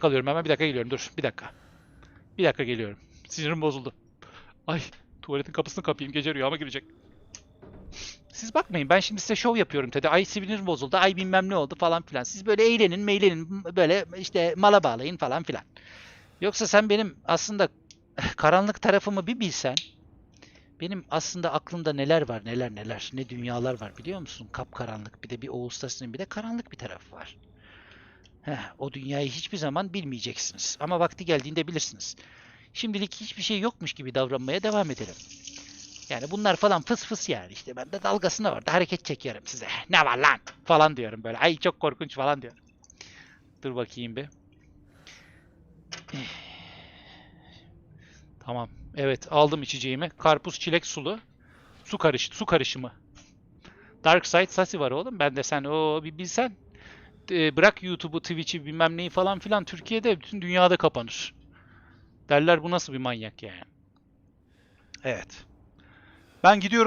kalıyorum hemen bir dakika geliyorum dur bir dakika. Bir dakika geliyorum. Sinirim bozuldu. Ay tuvaletin kapısını kapayım gece rüyama girecek. Siz bakmayın ben şimdi size şov yapıyorum dedi. Ay sinirim bozuldu ay bilmem ne oldu falan filan. Siz böyle eğlenin meylenin böyle işte mala bağlayın falan filan. Yoksa sen benim aslında karanlık tarafımı bir bilsen benim aslında aklımda neler var neler neler ne dünyalar var biliyor musun? Kapkaranlık bir de bir Oğuz'tasının bir de karanlık bir tarafı var. Heh, o dünyayı hiçbir zaman bilmeyeceksiniz. Ama vakti geldiğinde bilirsiniz. Şimdilik hiçbir şey yokmuş gibi davranmaya devam edelim. Yani bunlar falan fıs fıs yani işte ben de dalgasına var da hareket çekiyorum size. Ne var lan falan diyorum böyle. Ay çok korkunç falan diyorum. Dur bakayım bir. Tamam. Evet aldım içeceğimi. Karpuz çilek sulu. Su karış su karışımı. Dark Side Sasi var oğlum. Ben de sen o bir bilsen. E, bırak YouTube'u, Twitch'i bilmem neyi falan filan Türkiye'de bütün dünyada kapanır. Derler bu nasıl bir manyak yani. Evet. Ben gidiyorum